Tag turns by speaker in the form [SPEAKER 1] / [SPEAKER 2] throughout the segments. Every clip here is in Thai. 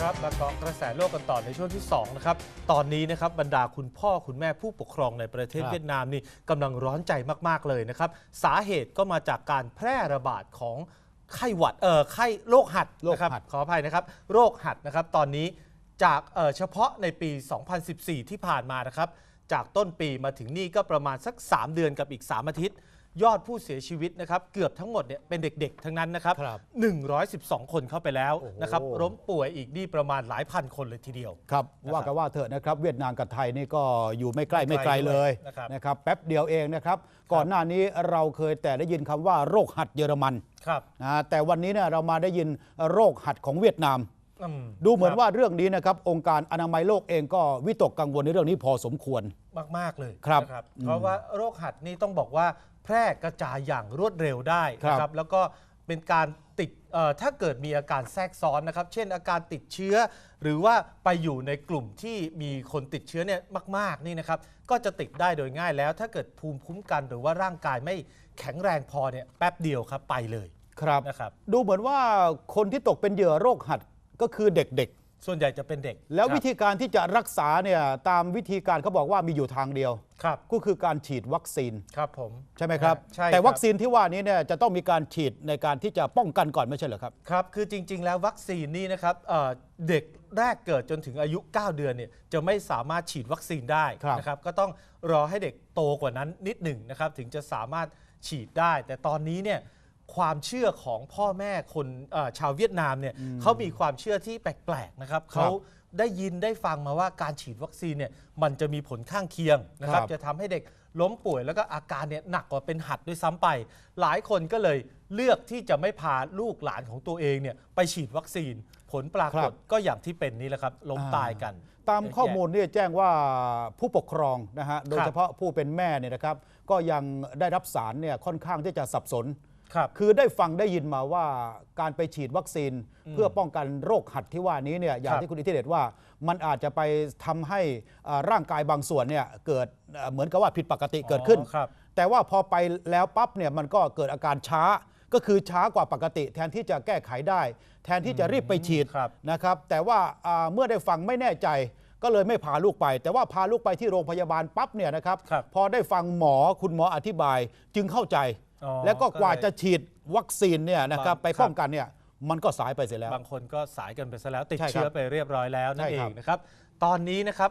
[SPEAKER 1] มาเกาะกระแสโลกกันต่อในช่วงที่2นะครับตอนนี้นะครับบรรดาคุณพ่อคุณแม่ผู้ปกครองในประเทศ
[SPEAKER 2] ครับ
[SPEAKER 1] เวียดนามนี่กำลังร้อนใจมากๆเลยนะครับ สาเหตุก็มาจากการแพร่ระบาดของไข้หวัดเอ่อไข้โรคหัด
[SPEAKER 2] โรค
[SPEAKER 1] นะครับ
[SPEAKER 2] หัด
[SPEAKER 1] ขออภัยนะครับ โรคหัดนะครับ ตอนนี้จากเอ่อเฉพาะในปี 2014 ที่ผ่านมานะครับ จากต้นปีมาถึงนี่ก็ประมาณสัก 3 เดือนกับอีก 3 อาทิตย์ ยอดผู้เสียชีวิตนะครับเกือบทั้งหมดเนี่ยเป็นเด็กๆ ทั้งนั้นนะครับ
[SPEAKER 2] ครับ
[SPEAKER 1] 112 คนเข้าไปแล้ว
[SPEAKER 2] โอ้โห
[SPEAKER 1] นะครับล้มป่วยอีกนี่ประมาณหลายพันคนเลยทีเดียว
[SPEAKER 2] ครับ
[SPEAKER 1] นะครับ
[SPEAKER 2] ว่ากันว่าเถอะนะครับ เวียดนามกับไทยนี่ก็อยู่ไม่ใกล้ไม่ไกลเลย
[SPEAKER 1] นะครับ
[SPEAKER 2] นะครับแป๊บเดียวเองนะครับ ก่อนหน้านี้เราเคยแต่ได้ยินคำว่าโรคหัดเยอรมัน
[SPEAKER 1] ครับ
[SPEAKER 2] นะแต่วันนี้เนี่ยเรามาได้ยินโรคหัดของเวียดนาม
[SPEAKER 1] อืม
[SPEAKER 2] ดูเหมือน
[SPEAKER 1] ครับ
[SPEAKER 2] ว่าเรื่องนี้นะครับ องค์การอนามัยโลกเองก็วิตกกังวลในเรื่องนี้พอสมควร
[SPEAKER 1] มาก ๆ เลย
[SPEAKER 2] ครับ
[SPEAKER 1] นะเพราะว่าโรคหัดนี่ต้องบอกว่าแพร่กระจายอย่างรวดเร็วได้นะค
[SPEAKER 2] ครั
[SPEAKER 1] รับบแล้วก็เป็นการติดเอ่อถ้าเกิดมีอาการแทรกซ้อนนะครับ เช่นอาการติดเชื้อ หรือว่าไปอยู่ในกลุ่มที่มีคนติดเชื้อเนี่ยมาก ๆ นี่นะครับ ก็จะติดได้โดยง่ายแล้ว ถ้าเกิดภูมิคุ้มกันหรือว่าร่างกายไม่แข็งแรงพอเนี่ยแป๊บเดียวครับไปเลย
[SPEAKER 2] ครับ
[SPEAKER 1] นะครับ
[SPEAKER 2] ดูเหมือนว่าคนที่ตกเป็นเหยื่อโรคหัด ก็คือเด็ก
[SPEAKER 1] ส่วนใหญ่จะเป็นเด็ก
[SPEAKER 2] ๆ แล้ว
[SPEAKER 1] ครับ
[SPEAKER 2] วิธีการที่จะรักษาเนี่ยตามวิธีการเขาบอกว่ามีอยู่ทางเดียว
[SPEAKER 1] ครับ
[SPEAKER 2] ก็คือการฉีดวัคซีน
[SPEAKER 1] ครับผม
[SPEAKER 2] ใช่ไหมครับ
[SPEAKER 1] ใช่
[SPEAKER 2] แต่
[SPEAKER 1] ครับ
[SPEAKER 2] วัคซีนที่ว่านี้เนี่ยจะต้องมีการฉีดในการที่จะป้องกันก่อนไม่ใช่เหรอครับ
[SPEAKER 1] ครับ คือจริง ๆ แล้ววัคซีนนี่นะครับเอ่อเด็กแรกเกิดจนถึงอายุ 9 เดือนเนี่ยจะไม่สามารถฉีดวัคซีนได้
[SPEAKER 2] ครับ
[SPEAKER 1] นะครับ ก็ต้องรอให้เด็กโตกว่านั้นนิดหนึ่งนะครับ ถึงจะสามารถฉีดได้ แต่ตอนนี้เนี่ย ความเชื่อของพ่อแม่คนเอ่อชาวเวียดนามเนี่ยเขามีความเชื่อที่แปลกๆนะครับเขาได้ยินได้ฟังมาว่าการฉีดวัคซีนเนี่ยมันจะมีผลข้างเคียงนะครับ
[SPEAKER 2] ครับ
[SPEAKER 1] จะทำให้เด็กล้มป่วยแล้วก็อาการเนี่ยหนักกว่าเป็นหัดด้วยซ้ำไป หลายคนก็เลยเลือกที่จะไม่พาลูกหลานของตัวเองเนี่ยไปฉีดวัคซีน ผลปรา
[SPEAKER 2] ครั
[SPEAKER 1] กฏ
[SPEAKER 2] บ
[SPEAKER 1] ก็อย่างที่เป็นนี่แหละครับล้ม
[SPEAKER 2] อ่า
[SPEAKER 1] ตายกัน
[SPEAKER 2] ตามข้อมูลเนี่ยแจ้งว่าผู้ปกครองนะฮะโดยเฉพาะผู้เป็นแม่เนี่ยนะครับ ก็ยังได้รับสารเนี่ยค่อนข้างที่จะสับสน
[SPEAKER 1] ครับ
[SPEAKER 2] คือได้ฟังได้ยินมาว่าการไปฉีดวัคซีนเพื่อป้องกันโรคหัดที่ว่านี้เนี่ยอย่าง
[SPEAKER 1] ครับ
[SPEAKER 2] ที่คุณอิทธิเดชว่า มันอาจจะไปทำให้อ่าร่างกายบางส่วนเนี่ยเกิดเอ่อเหมือนกับว่าผิดปกติเกิดขึ้น
[SPEAKER 1] อ๋อครับ
[SPEAKER 2] แต่ว่าพอไปแล้วปั๊บเนี่ยมันก็เกิดอาการช้าก็คือช้ากว่าปกติ แทนที่จะแก้ไขได้ แทนที่จะรีบไปฉีด
[SPEAKER 1] ครับ
[SPEAKER 2] นะครับ แต่ว่าอ่าเมื่อได้ฟังไม่แน่ใจก็เลยไม่พาลูกไป แต่ว่าพาลูกไปที่โรงพยาบาลปั๊บเนี่ยนะครับ
[SPEAKER 1] ครับ
[SPEAKER 2] พอได้ฟังหมอคุณหมออธิบายจึงเข้าใจ
[SPEAKER 1] อ๋อ
[SPEAKER 2] แล้วก็กว่า
[SPEAKER 1] ก็เลย
[SPEAKER 2] จะฉีดวัคซีนเนี่ยนะครับ
[SPEAKER 1] บาง
[SPEAKER 2] ไปป้องกันเนี่ยมันก็สายไปเสียแล้ว
[SPEAKER 1] บางคนก็สายกันไปซะแล้ว ติด
[SPEAKER 2] ใช่ครับ
[SPEAKER 1] เชื้อไปเรียบร้อยแล้วนั่น
[SPEAKER 2] ใช่
[SPEAKER 1] เอ
[SPEAKER 2] ครั
[SPEAKER 1] ง
[SPEAKER 2] บ
[SPEAKER 1] นะครับ ตอนนี้นะครับ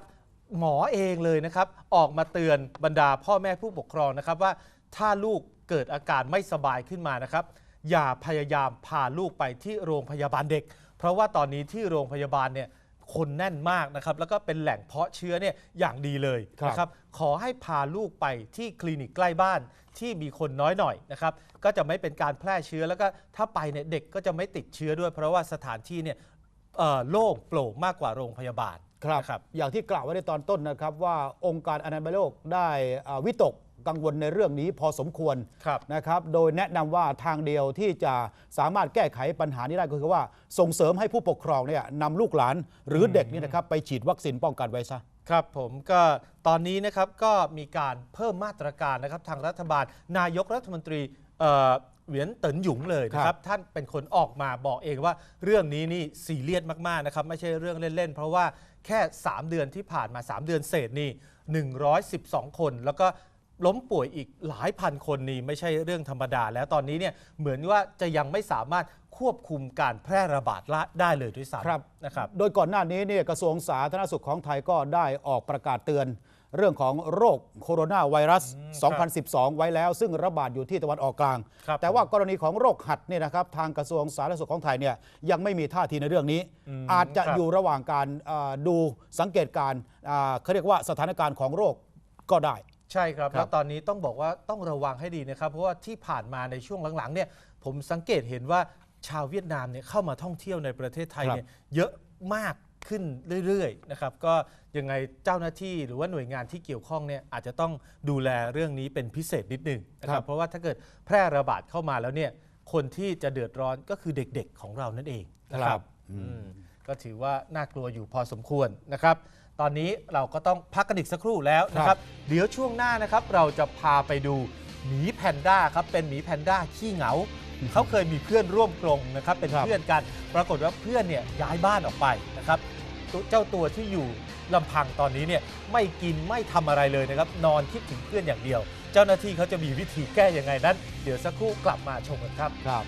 [SPEAKER 1] หมอเองเลยนะครับ ออกมาเตือนบรรดาพ่อแม่ผู้ปกครองนะครับว่าถ้าลูกเกิดอาการไม่สบายขึ้นมานะครับ อย่าพยายามพาลูกไปที่โรงพยาบาลเด็ก เพราะว่าตอนนี้ที่โรงพยาบาลเนี่ย คนแน่นมากนะครับ แล้วก็เป็นแหล่งเพาะเชื้อเนี่ยอย่างดีเลย
[SPEAKER 2] ครับ
[SPEAKER 1] นะครับ ขอให้พาลูกไปที่คลินิกใกล้บ้านที่มีคนน้อยหน่อยนะครับ ก็จะไม่เป็นการแพร่เชื้อแล้วก็ถ้าไปเนี่ยเด็กก็จะไม่ติดเชื้อด้วย เพราะว่าสถานที่เนี่ยเอ่อโล่งโปร่งมากกว่าโรงพยาบาล
[SPEAKER 2] ครับ
[SPEAKER 1] นะครับ
[SPEAKER 2] อย่างที่กล่าวไว้ในตอนต้นนะครับว่าองค์การอนามัยโลกได้อ่าวิตก กังวลในเรื่องนี้พอสมควร
[SPEAKER 1] ครับ
[SPEAKER 2] นะครับ โดยแนะนำว่าทางเดียวที่จะสามารถแก้ไขปัญหานี้ได้ก็คือว่าส่งเสริมให้ผู้ปกครองเนี่ยนำลูกหลานหรือเด็กนี่นะครับไปฉีดวัคซีนป้องกันไว้ซะ
[SPEAKER 1] ครับผมก็ตอนนี้นะครับก็มีการเพิ่มมาตรการนะครับทางรัฐบาล นายกรัฐมนตรีเอ่อเหวียนเตินหยุงเลยนะค
[SPEAKER 2] ครั
[SPEAKER 1] รับบท่านเป็นคนออกมาบอกเองว่าเรื่องนี้นี่ซีเรียสมากๆนะครับไม่ใช่เรื่องเล่นๆ เพราะว่าแค่ 3 เดือนที่ผ่านมา 3 เดือนเศษนี่ 112 คนแล้วก็ ล้มป่วยอีกหลายพันคนนี่ไม่ใช่เรื่องธรรมดา แล้วตอนนี้เนี่ยเหมือนว่าจะยังไม่สามารถควบคุมการแพร่ระบาดละได้เลยด้วยซ้ำ
[SPEAKER 2] ครับ
[SPEAKER 1] นะครับ
[SPEAKER 2] โดยก่อนหน้านี้เนี่ยกระทรวงสาธารณสุขของไทยก็ได้ออกประกาศเตือน เรื่องของโรคโคโรนาไวรัส 2012 ไว้แล้ว ซึ่งระบาดอยู่ที่ตะวันออกกลาง
[SPEAKER 1] ครับ
[SPEAKER 2] แต่ว่ากรณีของโรคหัดเนี่ยนะครับทางกระทรวงสาธารณสุขของไทยเนี่ยยังไม่มีท่าทีในเรื่องนี้
[SPEAKER 1] อืม
[SPEAKER 2] อาจจะ
[SPEAKER 1] ครับ
[SPEAKER 2] อยู่ระหว่างการอ่าดูสังเกตการณ์อ่าเขาเรียกว่าสถานการณ์ของโรคก็ได้
[SPEAKER 1] ใช่ครับ
[SPEAKER 2] ครับ
[SPEAKER 1] แล้วตอนนี้ต้องบอกว่าต้องระวังให้ดีนะครับ เพราะว่าที่ผ่านมาในช่วงหลังๆเนี่ยผมสังเกตเห็นว่าชาวเวียดนามเนี่ยเข้ามาท่องเที่ยวในประเทศไทย
[SPEAKER 2] ครับ
[SPEAKER 1] เนี่ยเยอะมากขึ้นเรื่อยๆนะครับก็ยังไงเจ้าหน้าที่หรือว่าหน่วยงานที่เกี่ยวข้องเนี่ยอาจจะต้องดูแลเรื่องนี้เป็นพิเศษนิดหนึ่งนะค
[SPEAKER 2] ครั
[SPEAKER 1] รับ บ เพราะว่าถ้าเกิดแพร่ระบาดเข้ามาแล้วเนี่ยคนที่จะเดือดร้อนก็คือเด็กๆของเรานั่นเองนะค
[SPEAKER 2] ครั
[SPEAKER 1] รับ บ อืมก็ถือว่าน่ากลัวอยู่พอสมควรนะครับ ตอนนี้เราก็ต้องพักกันอีกสักครู่แล้วนะครับ เดี๋ยวช่วงหน้านะครับ เราจะพาไปดูหมีแพนด้าครับ เป็นหมีแพนด้าขี้เหงา เขาเคยมีเพื่อนร่วมกรงนะครับ เป็น
[SPEAKER 2] ครับ
[SPEAKER 1] เพื่อนกัน ปรากฏว่าเพื่อนเนี่ยย้ายบ้านออกไปนะครับตัวเจ้าตัวที่อยู่ลำพังตอนนี้เนี่ยไม่กินไม่ทำอะไรเลยนะครับ นอนคิดถึงเพื่อนอย่างเดียว เจ้าหน้าที่เขาจะมีวิธีแก้ยังไงนั้น เดี๋ยวสักครู่กลับมาชมกันครับ
[SPEAKER 2] ครับ